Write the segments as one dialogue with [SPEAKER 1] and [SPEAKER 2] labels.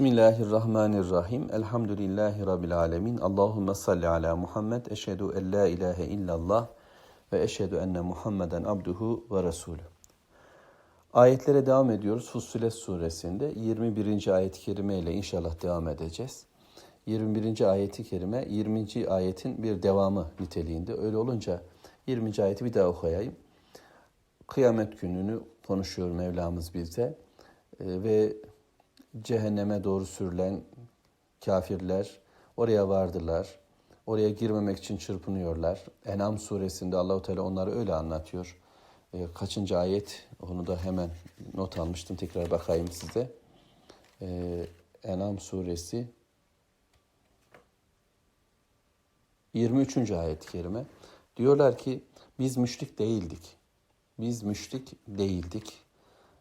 [SPEAKER 1] Bismillahirrahmanirrahim. Elhamdülillahi Rabbil alemin. Allahümme salli ala Muhammed. Eşhedü en la ilahe illallah ve eşhedü enne Muhammeden abduhu ve resulü. Ayetlere devam ediyoruz. Fussilet suresinde 21. ayet-i kerime ile inşallah devam edeceğiz. 21. ayeti kerime 20. ayetin bir devamı niteliğinde. Öyle olunca 20. ayeti bir daha okuyayım. Kıyamet gününü konuşuyor Mevlamız bize Ee, ve cehenneme doğru sürülen kafirler oraya vardılar. Oraya girmemek için çırpınıyorlar. Enam suresinde Allahu Teala onları öyle anlatıyor. E, kaçıncı ayet? Onu da hemen not almıştım. Tekrar bakayım size. E, Enam suresi 23. ayet-i kerime. Diyorlar ki biz müşrik değildik. Biz müşrik değildik.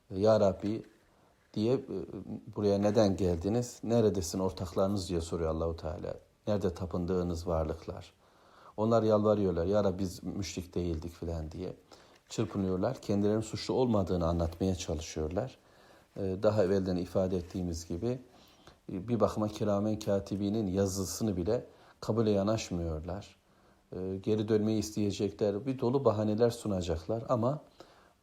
[SPEAKER 1] Ya Rabbi diye e, buraya neden geldiniz? Neredesin ortaklarınız diye soruyor Allahu Teala. Nerede tapındığınız varlıklar? Onlar yalvarıyorlar. Ya Rabbi biz müşrik değildik filan diye. Çırpınıyorlar. Kendilerinin suçlu olmadığını anlatmaya çalışıyorlar. E, daha evvelden ifade ettiğimiz gibi e, bir bakıma kiramen katibinin yazısını bile kabule yanaşmıyorlar. Geri dönmeyi isteyecekler. Bir dolu bahaneler sunacaklar ama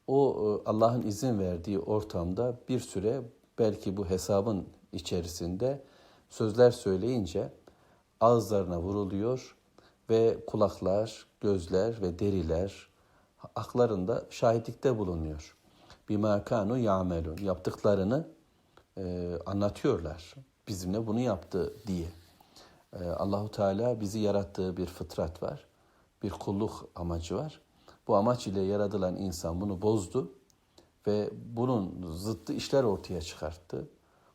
[SPEAKER 1] o e, Allah'ın izin verdiği ortamda bir süre belki bu hesabın içerisinde sözler söyleyince ağızlarına vuruluyor ve kulaklar, gözler ve deriler aklarında şahitlikte bulunuyor. Bima kanu yamelun yaptıklarını e, anlatıyorlar. Bizimle bunu yaptı diye. E, Allahu Teala bizi yarattığı bir fıtrat var. Bir kulluk amacı var. Bu amaç ile yaratılan insan bunu bozdu ve bunun zıttı işler ortaya çıkarttı.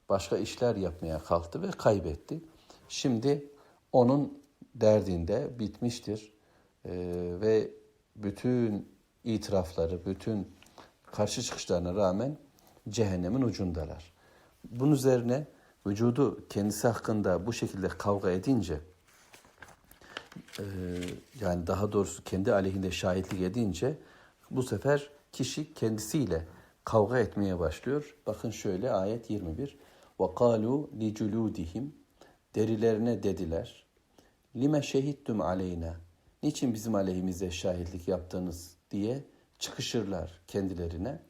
[SPEAKER 1] Başka işler yapmaya kalktı ve kaybetti. Şimdi onun derdinde bitmiştir ee, ve bütün itirafları, bütün karşı çıkışlarına rağmen cehennemin ucundalar. Bunun üzerine vücudu kendisi hakkında bu şekilde kavga edince e, yani daha doğrusu kendi aleyhinde şahitlik edince bu sefer kişi kendisiyle kavga etmeye başlıyor. Bakın şöyle ayet 21. وَقَالُوا لِجُلُودِهِمْ Derilerine dediler. Lime şehittum aleyna. Niçin bizim aleyhimize şahitlik yaptınız diye çıkışırlar kendilerine.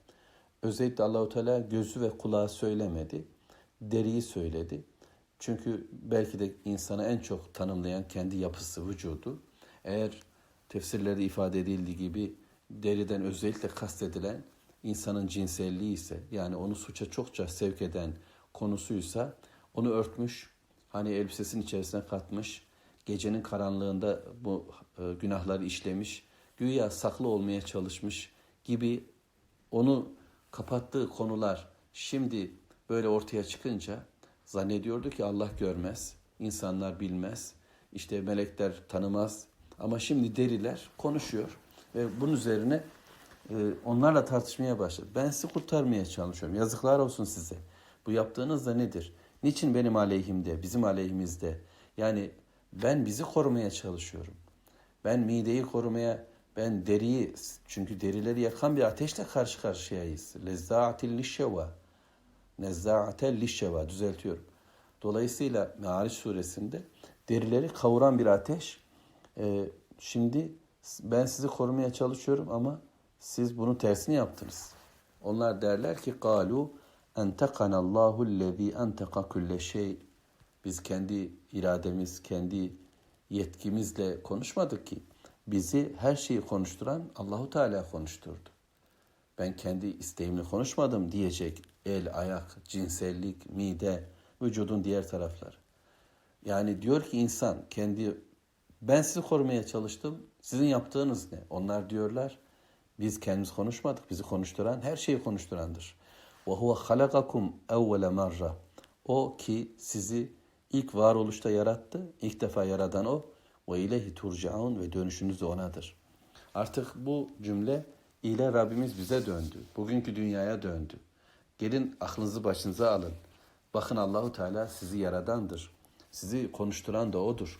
[SPEAKER 1] Özellikle Allahu Teala gözü ve kulağı söylemedi. Deriyi söyledi. Çünkü belki de insanı en çok tanımlayan kendi yapısı, vücudu. Eğer tefsirlerde ifade edildiği gibi deriden özellikle kastedilen insanın cinselliği ise yani onu suça çokça sevk eden konusuysa onu örtmüş, hani elbisesinin içerisine katmış, gecenin karanlığında bu e, günahları işlemiş, güya saklı olmaya çalışmış gibi onu kapattığı konular şimdi böyle ortaya çıkınca Zannediyordu ki Allah görmez, insanlar bilmez, işte melekler tanımaz. Ama şimdi deriler konuşuyor ve bunun üzerine e, onlarla tartışmaya başladı. Ben sizi kurtarmaya çalışıyorum. Yazıklar olsun size. Bu yaptığınız da nedir? Niçin benim aleyhimde, bizim aleyhimizde? Yani ben bizi korumaya çalışıyorum. Ben mideyi korumaya, ben deriyi, çünkü derileri yakan bir ateşle karşı karşıyayız. Lezza'atil lişşeva. Nezza'atel lişşeva düzeltiyorum. Dolayısıyla Me'ariç suresinde derileri kavuran bir ateş. Ee, şimdi ben sizi korumaya çalışıyorum ama siz bunun tersini yaptınız. Onlar derler ki galu entekanallahu lezi enteka kulle şey. Biz kendi irademiz, kendi yetkimizle konuşmadık ki. Bizi her şeyi konuşturan Allahu Teala konuşturdu. Ben kendi isteğimle konuşmadım diyecek el, ayak, cinsellik, mide, vücudun diğer tarafları. Yani diyor ki insan kendi ben sizi korumaya çalıştım. Sizin yaptığınız ne? Onlar diyorlar biz kendimiz konuşmadık. Bizi konuşturan her şeyi konuşturandır. Ve huve halakakum evvele marra. O ki sizi ilk varoluşta yarattı. İlk defa yaradan o. Ve ilehi turcaun ve dönüşünüz de onadır. Artık bu cümle ile Rabbimiz bize döndü. Bugünkü dünyaya döndü. Gelin aklınızı başınıza alın. Bakın Allahu Teala sizi yaradandır. Sizi konuşturan da odur.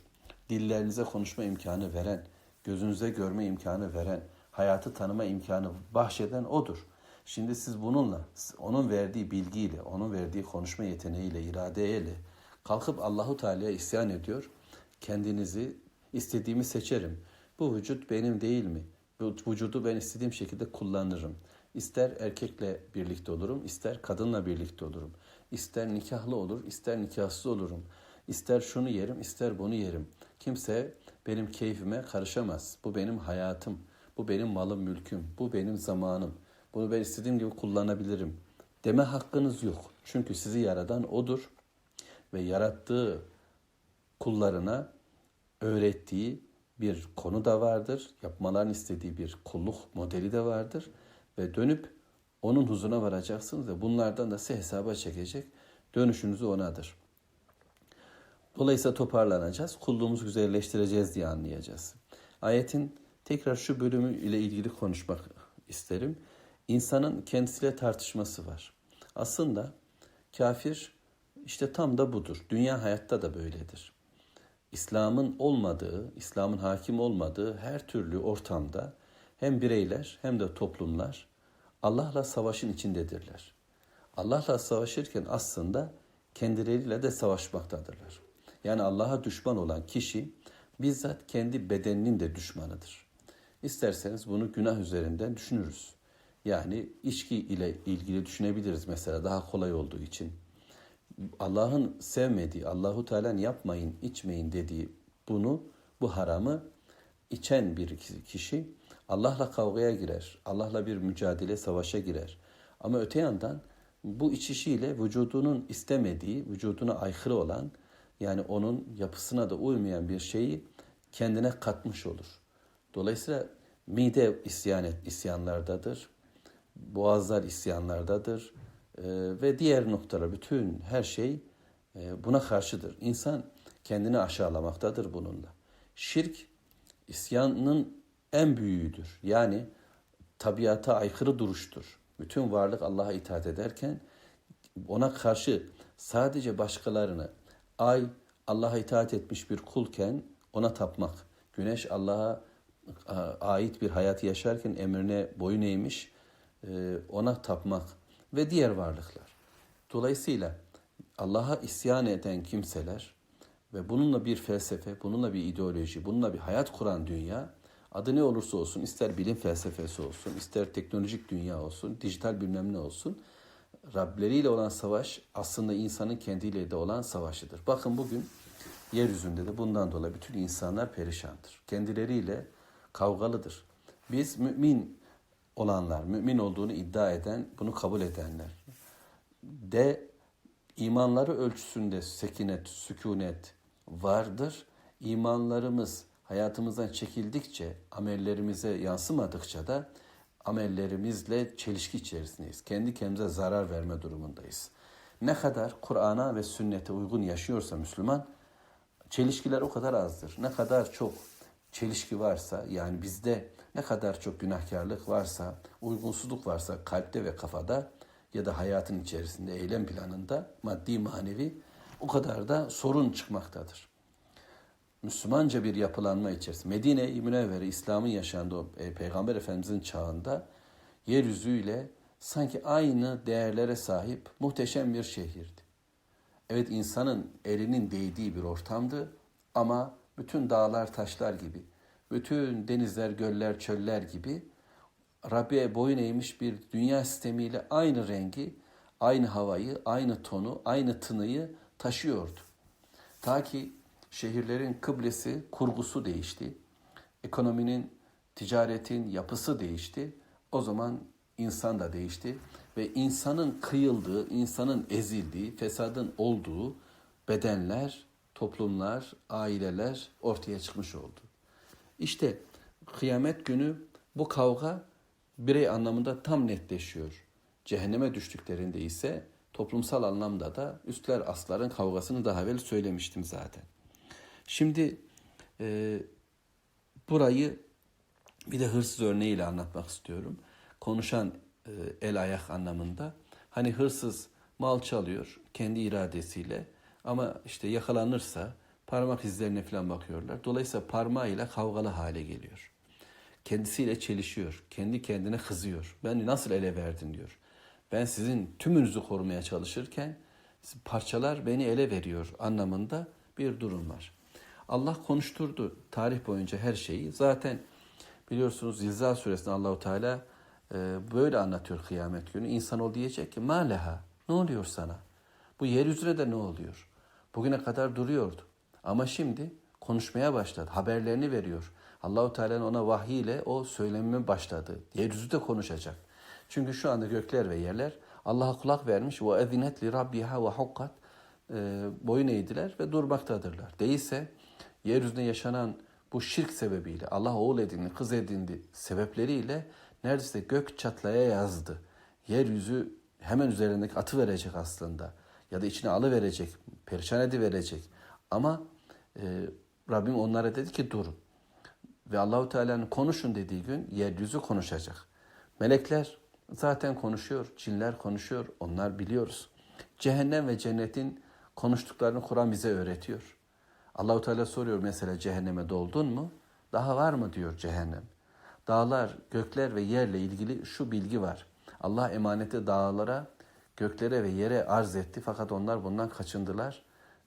[SPEAKER 1] Dillerinize konuşma imkanı veren, gözünüze görme imkanı veren, hayatı tanıma imkanı bahşeden odur. Şimdi siz bununla, onun verdiği bilgiyle, onun verdiği konuşma yeteneğiyle, iradeyle kalkıp Allahu Teala'ya isyan ediyor. Kendinizi istediğimi seçerim. Bu vücut benim değil mi? Bu vücudu ben istediğim şekilde kullanırım. İster erkekle birlikte olurum, ister kadınla birlikte olurum. İster nikahlı olur, ister nikahsız olurum. İster şunu yerim, ister bunu yerim. Kimse benim keyfime karışamaz. Bu benim hayatım. Bu benim malım, mülküm. Bu benim zamanım. Bunu ben istediğim gibi kullanabilirim. Deme hakkınız yok. Çünkü sizi yaradan odur ve yarattığı kullarına öğrettiği bir konu da vardır. Yapmalarını istediği bir kulluk modeli de vardır. Ve dönüp onun huzuruna varacaksınız ve bunlardan da size hesaba çekecek. Dönüşünüzü onadır. Dolayısıyla toparlanacağız. Kulluğumuzu güzelleştireceğiz diye anlayacağız. Ayetin tekrar şu bölümü ile ilgili konuşmak isterim. İnsanın kendisiyle tartışması var. Aslında kafir işte tam da budur. Dünya hayatta da böyledir. İslam'ın olmadığı, İslam'ın hakim olmadığı her türlü ortamda hem bireyler hem de toplumlar Allah'la savaşın içindedirler. Allah'la savaşırken aslında kendileriyle de savaşmaktadırlar. Yani Allah'a düşman olan kişi bizzat kendi bedeninin de düşmanıdır. İsterseniz bunu günah üzerinden düşünürüz. Yani içki ile ilgili düşünebiliriz mesela daha kolay olduğu için. Allah'ın sevmediği, Allahu Teala'nın yapmayın, içmeyin dediği bunu, bu haramı içen bir kişi Allah'la kavgaya girer. Allah'la bir mücadele, savaşa girer. Ama öte yandan bu içişiyle vücudunun istemediği, vücuduna aykırı olan yani onun yapısına da uymayan bir şeyi kendine katmış olur. Dolayısıyla mide isyan et, isyanlardadır. Boğazlar isyanlardadır. Ee, ve diğer noktalar bütün her şey e, buna karşıdır. İnsan kendini aşağılamaktadır bununla. Şirk isyanın en büyüğüdür. Yani tabiata aykırı duruştur. Bütün varlık Allah'a itaat ederken ona karşı sadece başkalarını ay Allah'a itaat etmiş bir kulken ona tapmak. Güneş Allah'a ait bir hayatı yaşarken emrine boyun eğmiş e, ona tapmak ve diğer varlıklar. Dolayısıyla Allah'a isyan eden kimseler ve bununla bir felsefe, bununla bir ideoloji, bununla bir hayat kuran dünya adı ne olursa olsun ister bilim felsefesi olsun, ister teknolojik dünya olsun, dijital bilmem ne olsun Rableriyle olan savaş aslında insanın kendiyle de olan savaşıdır. Bakın bugün yeryüzünde de bundan dolayı bütün insanlar perişandır. Kendileriyle kavgalıdır. Biz mümin olanlar, mümin olduğunu iddia eden, bunu kabul edenler de imanları ölçüsünde sekinet, sükunet vardır. İmanlarımız hayatımızdan çekildikçe, amellerimize yansımadıkça da amellerimizle çelişki içerisindeyiz. Kendi kendimize zarar verme durumundayız. Ne kadar Kur'an'a ve sünnete uygun yaşıyorsa Müslüman, çelişkiler o kadar azdır. Ne kadar çok çelişki varsa, yani bizde ne kadar çok günahkarlık varsa, uygunsuzluk varsa kalpte ve kafada ya da hayatın içerisinde, eylem planında, maddi manevi o kadar da sorun çıkmaktadır. Müslümanca bir yapılanma içerisinde Medine-i Münevvere İslam'ın yaşandığı e, Peygamber Efendimizin çağında yeryüzüyle sanki aynı değerlere sahip muhteşem bir şehirdi. Evet insanın elinin değdiği bir ortamdı ama bütün dağlar taşlar gibi, bütün denizler, göller, çöller gibi Rabbi'ye boyun eğmiş bir dünya sistemiyle aynı rengi, aynı havayı, aynı tonu, aynı tınıyı taşıyordu. Ta ki şehirlerin kıblesi, kurgusu değişti. Ekonominin, ticaretin yapısı değişti. O zaman insan da değişti ve insanın kıyıldığı, insanın ezildiği, fesadın olduğu bedenler, toplumlar, aileler ortaya çıkmış oldu. İşte kıyamet günü bu kavga birey anlamında tam netleşiyor. Cehenneme düştüklerinde ise toplumsal anlamda da üstler asların kavgasını daha evvel söylemiştim zaten. Şimdi e, burayı bir de hırsız örneğiyle anlatmak istiyorum. Konuşan e, el ayak anlamında. Hani hırsız mal çalıyor kendi iradesiyle ama işte yakalanırsa parmak izlerine falan bakıyorlar. Dolayısıyla parmağıyla kavgalı hale geliyor. kendisiyle çelişiyor. Kendi kendine kızıyor. Beni nasıl ele verdin diyor. Ben sizin tümünüzü korumaya çalışırken parçalar beni ele veriyor anlamında bir durum var. Allah konuşturdu tarih boyunca her şeyi. Zaten biliyorsunuz Zilzal suresinde Allahu Teala e, böyle anlatıyor kıyamet günü. İnsan ol diyecek ki maleha ne oluyor sana? Bu yeryüzüne de ne oluyor? Bugüne kadar duruyordu. Ama şimdi konuşmaya başladı. Haberlerini veriyor. Allahu Teala'nın ona vahiy ile o söylemeye başladı. Yeryüzü de konuşacak. Çünkü şu anda gökler ve yerler Allah'a kulak vermiş. Ve ezinet li rabbiha ve hukkat e, boyun eğdiler ve durmaktadırlar. Değilse yeryüzünde yaşanan bu şirk sebebiyle Allah oğul edindi, kız edindi sebepleriyle neredeyse gök çatlaya yazdı. Yeryüzü hemen üzerindeki atı verecek aslında. Ya da içine alı verecek, perişan edi verecek. Ama e, Rabbim onlara dedi ki durun. Ve Allahu Teala'nın konuşun dediği gün yeryüzü konuşacak. Melekler zaten konuşuyor, cinler konuşuyor, onlar biliyoruz. Cehennem ve cennetin konuştuklarını Kur'an bize öğretiyor. Allahu Teala soruyor mesela cehenneme doldun mu? Daha var mı diyor cehennem. Dağlar, gökler ve yerle ilgili şu bilgi var. Allah emaneti dağlara, göklere ve yere arz etti fakat onlar bundan kaçındılar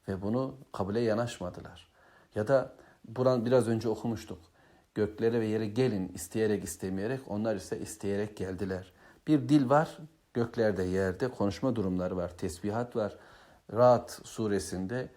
[SPEAKER 1] ve bunu kabule yanaşmadılar. Ya da buran biraz önce okumuştuk. Göklere ve yere gelin isteyerek istemeyerek onlar ise isteyerek geldiler. Bir dil var göklerde yerde konuşma durumları var. Tesbihat var. Rahat suresinde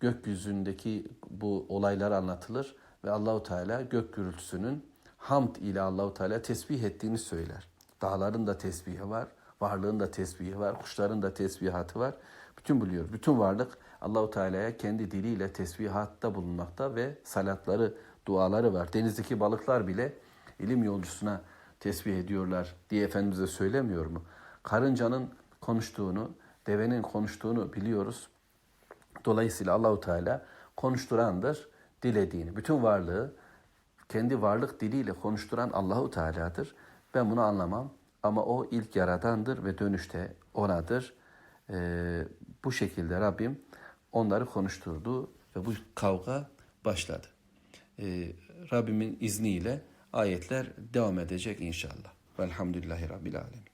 [SPEAKER 1] gökyüzündeki bu olaylar anlatılır ve Allahu Teala gök gürültüsünün hamd ile Allahu Teala tesbih ettiğini söyler. Dağların da tesbihi var, varlığın da tesbihi var, kuşların da tesbihatı var. Bütün biliyor. Bütün varlık Allahu Teala'ya kendi diliyle tesbihatta bulunmakta ve salatları, duaları var. Denizdeki balıklar bile ilim yolcusuna tesbih ediyorlar diye Efendimiz'e söylemiyor mu? Karıncanın konuştuğunu, devenin konuştuğunu biliyoruz. Dolayısıyla Allahu Teala konuşturandır dilediğini. Bütün varlığı kendi varlık diliyle konuşturan Allahu Teala'dır. Ben bunu anlamam ama o ilk yaradandır ve dönüşte onadır. Ee, bu şekilde Rabbim onları konuşturdu ve bu kavga başladı. Ee, Rabbimin izniyle ayetler devam edecek inşallah. Velhamdülillahi Rabbil Alemin.